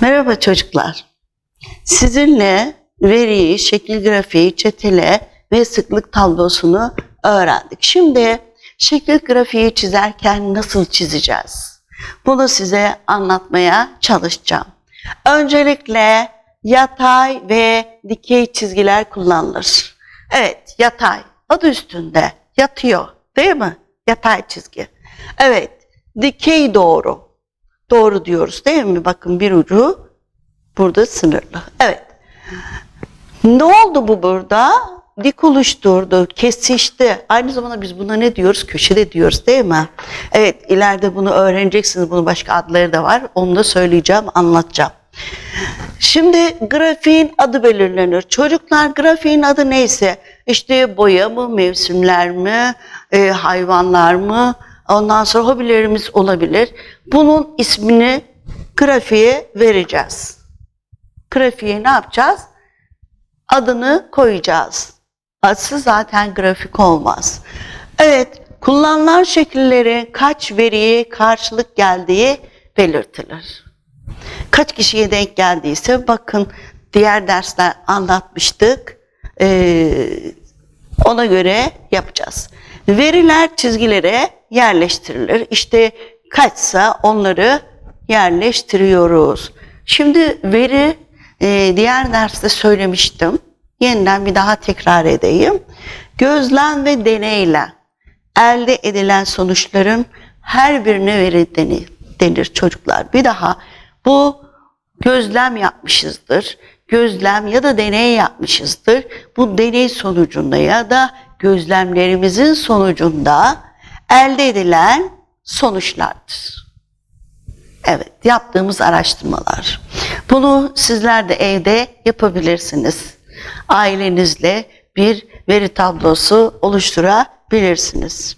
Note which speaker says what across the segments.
Speaker 1: Merhaba çocuklar. Sizinle veriyi, şekil grafiği, çetele ve sıklık tablosunu öğrendik. Şimdi şekil grafiği çizerken nasıl çizeceğiz? Bunu size anlatmaya çalışacağım. Öncelikle yatay ve dikey çizgiler kullanılır. Evet, yatay. Adı üstünde yatıyor, değil mi? Yatay çizgi. Evet, dikey doğru. Doğru diyoruz değil mi? Bakın bir ucu burada sınırlı. Evet. Ne oldu bu burada? Dik oluşturdu, kesişti. Aynı zamanda biz buna ne diyoruz? Köşede diyoruz değil mi? Evet, ileride bunu öğreneceksiniz. Bunun başka adları da var. Onu da söyleyeceğim, anlatacağım. Şimdi grafiğin adı belirlenir. Çocuklar grafiğin adı neyse, işte boya mı, mevsimler mi, e, hayvanlar mı, ondan sonra hobilerimiz olabilir. Bunun ismini grafiğe vereceğiz. Grafiğe ne yapacağız? Adını koyacağız. Adı zaten grafik olmaz. Evet, kullanılan şekillerin kaç veriye karşılık geldiği belirtilir kaç kişiye denk geldiyse bakın diğer dersler anlatmıştık. Ee, ona göre yapacağız. Veriler çizgilere yerleştirilir. İşte kaçsa onları yerleştiriyoruz. Şimdi veri e, diğer derste söylemiştim. Yeniden bir daha tekrar edeyim. Gözlem ve deneyle elde edilen sonuçların her birine veri denir, denir çocuklar. Bir daha bu gözlem yapmışızdır. Gözlem ya da deney yapmışızdır. Bu deney sonucunda ya da gözlemlerimizin sonucunda elde edilen sonuçlardır. Evet, yaptığımız araştırmalar. Bunu sizler de evde yapabilirsiniz. Ailenizle bir veri tablosu oluşturabilirsiniz.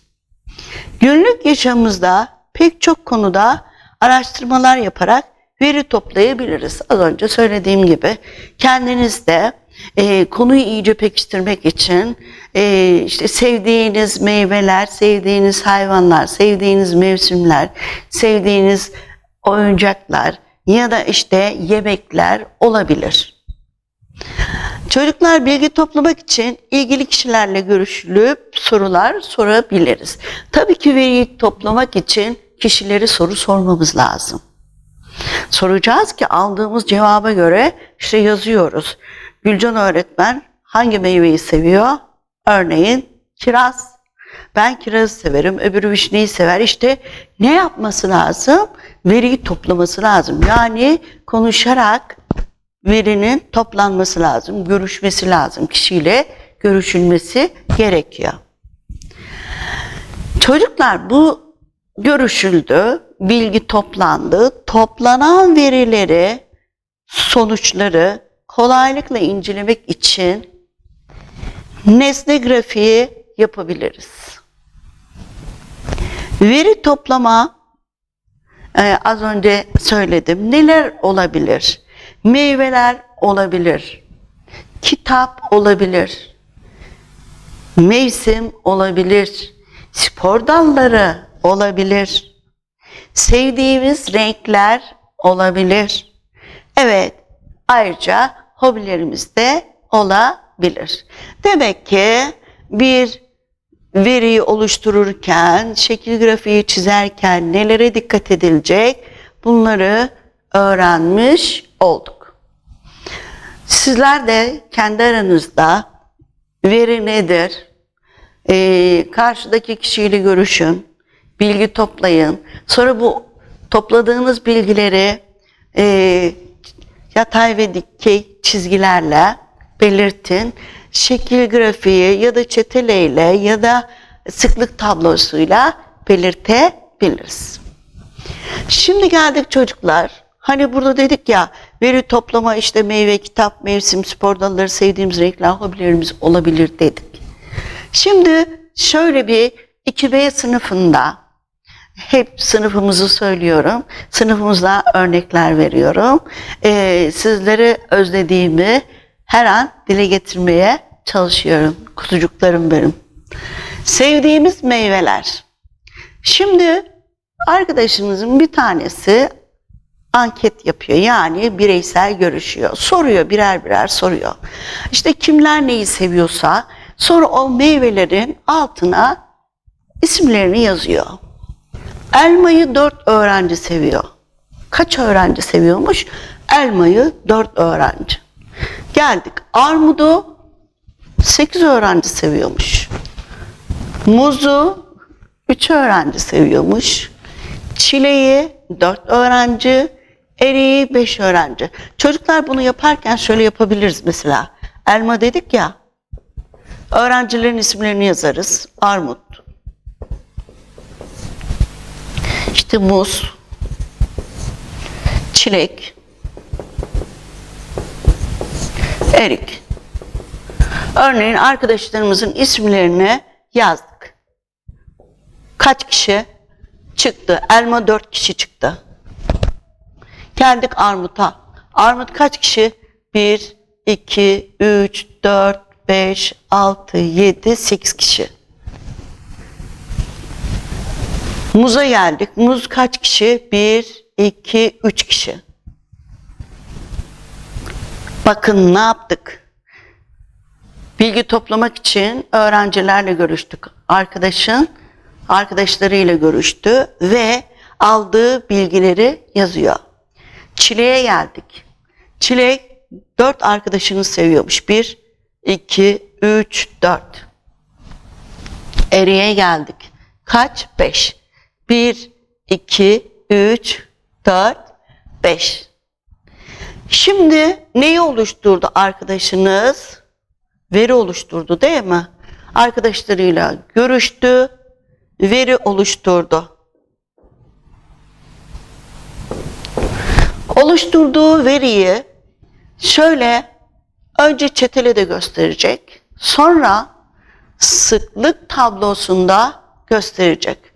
Speaker 1: Günlük yaşamımızda pek çok konuda araştırmalar yaparak veri toplayabiliriz. Az önce söylediğim gibi kendiniz de e, konuyu iyice pekiştirmek için e, işte sevdiğiniz meyveler, sevdiğiniz hayvanlar, sevdiğiniz mevsimler, sevdiğiniz oyuncaklar ya da işte yemekler olabilir. Çocuklar bilgi toplamak için ilgili kişilerle görüşülüp sorular sorabiliriz. Tabii ki veriyi toplamak için kişileri soru sormamız lazım. Soracağız ki aldığımız cevaba göre işte yazıyoruz. Gülcan öğretmen hangi meyveyi seviyor? Örneğin kiraz. Ben kirazı severim, öbürü vişneyi sever. İşte ne yapması lazım? Veriyi toplaması lazım. Yani konuşarak verinin toplanması lazım, görüşmesi lazım. Kişiyle görüşülmesi gerekiyor. Çocuklar bu görüşüldü, bilgi toplandı. Toplanan verileri, sonuçları kolaylıkla incelemek için nesne grafiği yapabiliriz. Veri toplama e, az önce söyledim. Neler olabilir? Meyveler olabilir. Kitap olabilir. Mevsim olabilir. Spor dalları olabilir. Sevdiğimiz renkler olabilir. Evet, ayrıca hobilerimiz de olabilir. Demek ki bir veriyi oluştururken, şekil grafiği çizerken nelere dikkat edilecek bunları öğrenmiş olduk. Sizler de kendi aranızda veri nedir, ee, karşıdaki kişiyle görüşün, bilgi toplayın. Sonra bu topladığınız bilgileri e, yatay ve dikey çizgilerle belirtin. Şekil grafiği ya da çeteleyle ya da sıklık tablosuyla belirtebiliriz. Şimdi geldik çocuklar. Hani burada dedik ya veri toplama işte meyve, kitap, mevsim, spor dalları, sevdiğimiz renkler, hobilerimiz olabilir dedik. Şimdi şöyle bir 2B sınıfında hep sınıfımızı söylüyorum. Sınıfımızda örnekler veriyorum. Ee, sizleri özlediğimi her an dile getirmeye çalışıyorum. Kuzucuklarım benim. Sevdiğimiz meyveler. Şimdi arkadaşımızın bir tanesi anket yapıyor. Yani bireysel görüşüyor. Soruyor birer birer soruyor. İşte kimler neyi seviyorsa sonra o meyvelerin altına isimlerini yazıyor. Elmayı dört öğrenci seviyor. Kaç öğrenci seviyormuş? Elmayı dört öğrenci. Geldik. Armudu sekiz öğrenci seviyormuş. Muzu üç öğrenci seviyormuş. Çileği dört öğrenci, eriği beş öğrenci. Çocuklar bunu yaparken şöyle yapabiliriz mesela. Elma dedik ya, öğrencilerin isimlerini yazarız. Armut, işte muz, çilek, erik. Örneğin arkadaşlarımızın isimlerini yazdık. Kaç kişi çıktı? Elma dört kişi çıktı. Geldik armuta. Armut kaç kişi? Bir, iki, üç, dört, beş, altı, yedi, sekiz kişi. Muza geldik. Muz kaç kişi? Bir, iki, üç kişi. Bakın ne yaptık? Bilgi toplamak için öğrencilerle görüştük. Arkadaşın arkadaşlarıyla görüştü ve aldığı bilgileri yazıyor. Çileğe geldik. Çilek dört arkadaşını seviyormuş. Bir, iki, üç, dört. Eriye geldik. Kaç? Beş. Bir, iki, üç, dört, beş. Şimdi neyi oluşturdu arkadaşınız? Veri oluşturdu değil mi? Arkadaşlarıyla görüştü, veri oluşturdu. Oluşturduğu veriyi şöyle önce çetele de gösterecek. Sonra sıklık tablosunda gösterecek.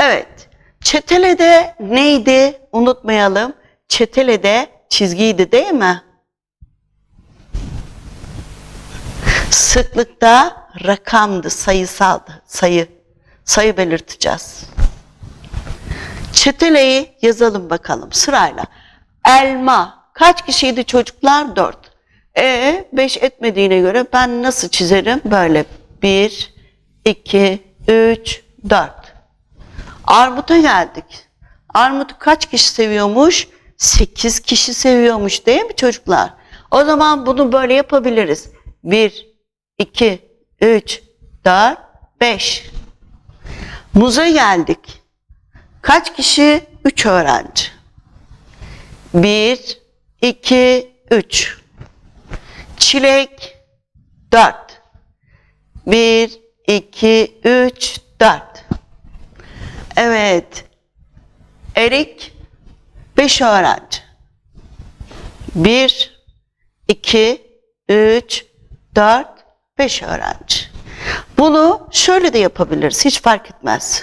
Speaker 1: Evet. Çetelede neydi? Unutmayalım. Çetelede çizgiydi değil mi? Sıklıkta rakamdı, sayısaldı. Sayı. Sayı belirteceğiz. Çeteleyi yazalım bakalım sırayla. Elma. Kaç kişiydi çocuklar? Dört. E beş etmediğine göre ben nasıl çizerim? Böyle. Bir, iki, üç, dört. Armut'a geldik. Armut'u kaç kişi seviyormuş? Sekiz kişi seviyormuş değil mi çocuklar? O zaman bunu böyle yapabiliriz. Bir, iki, üç, dört, beş. Muza geldik. Kaç kişi? Üç öğrenci. Bir, iki, üç. Çilek, dört. Bir, iki, üç, dört. Evet. Erik, beş öğrenci. Bir, iki, üç, dört, beş öğrenci. Bunu şöyle de yapabiliriz. Hiç fark etmez.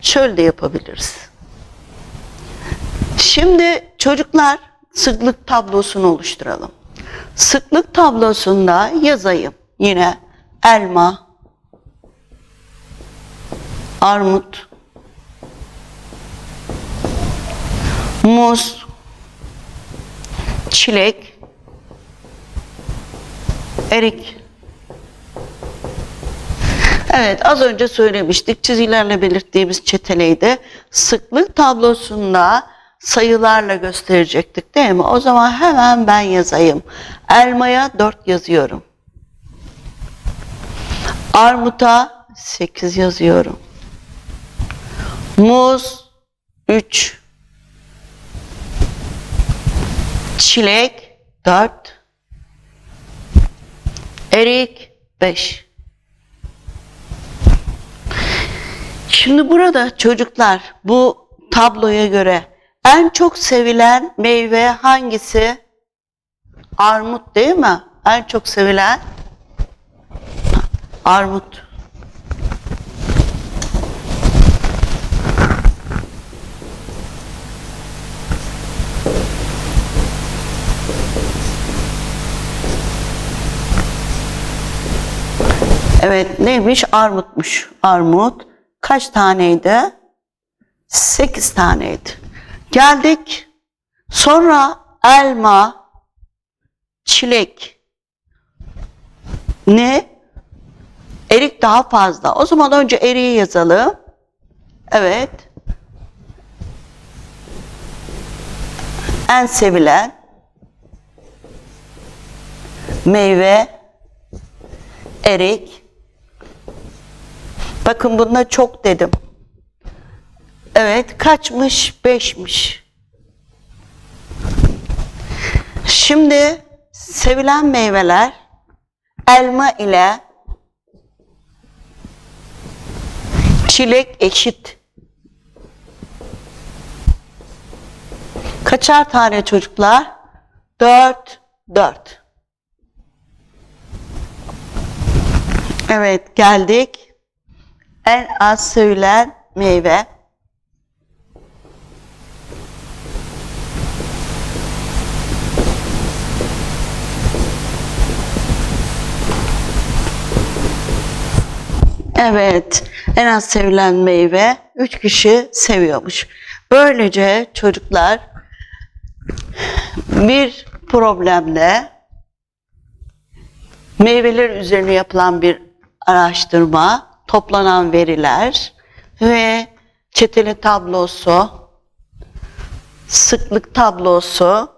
Speaker 1: Şöyle de yapabiliriz. Şimdi çocuklar sıklık tablosunu oluşturalım. Sıklık tablosunda yazayım. Yine elma, armut, muz, çilek, erik. Evet az önce söylemiştik çizgilerle belirttiğimiz çeteleydi. Sıklık tablosunda sayılarla gösterecektik değil mi? O zaman hemen ben yazayım. Elmaya 4 yazıyorum. Armuta 8 yazıyorum. Muz 3. Çilek 4. Erik 5. Şimdi burada çocuklar bu tabloya göre en çok sevilen meyve hangisi? Armut değil mi? En çok sevilen armut. Evet neymiş? Armutmuş. Armut. Kaç taneydi? Sekiz taneydi. Geldik Sonra elma, çilek, ne? Erik daha fazla. O zaman önce eriği yazalım. Evet. En sevilen meyve erik. Bakın bunda çok dedim. Evet, kaçmış? Beşmiş. Şimdi sevilen meyveler elma ile çilek eşit. Kaçar tane çocuklar? Dört, dört. Evet, geldik. En az sevilen meyve. Evet, en az sevilen meyve üç kişi seviyormuş. Böylece çocuklar bir problemle meyveler üzerine yapılan bir araştırma, toplanan veriler ve çeteli tablosu, sıklık tablosu,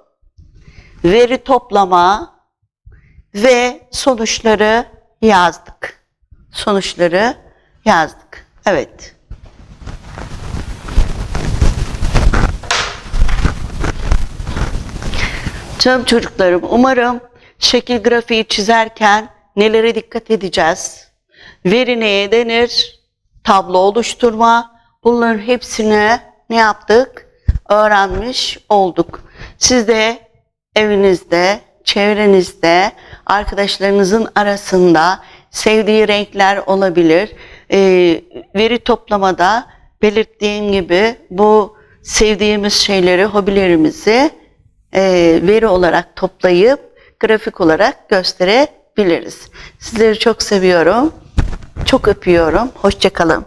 Speaker 1: veri toplama ve sonuçları yazdık. Sonuçları yazdık. Evet. Canım çocuklarım, umarım şekil grafiği çizerken nelere dikkat edeceğiz? Veri neye denir? Tablo oluşturma. Bunların hepsini ne yaptık? Öğrenmiş olduk. Siz de evinizde, çevrenizde, arkadaşlarınızın arasında sevdiği renkler olabilir. Ee, veri toplamada belirttiğim gibi bu sevdiğimiz şeyleri, hobilerimizi e, veri olarak toplayıp grafik olarak gösterebiliriz. Sizleri çok seviyorum. Çok öpüyorum. Hoşçakalın.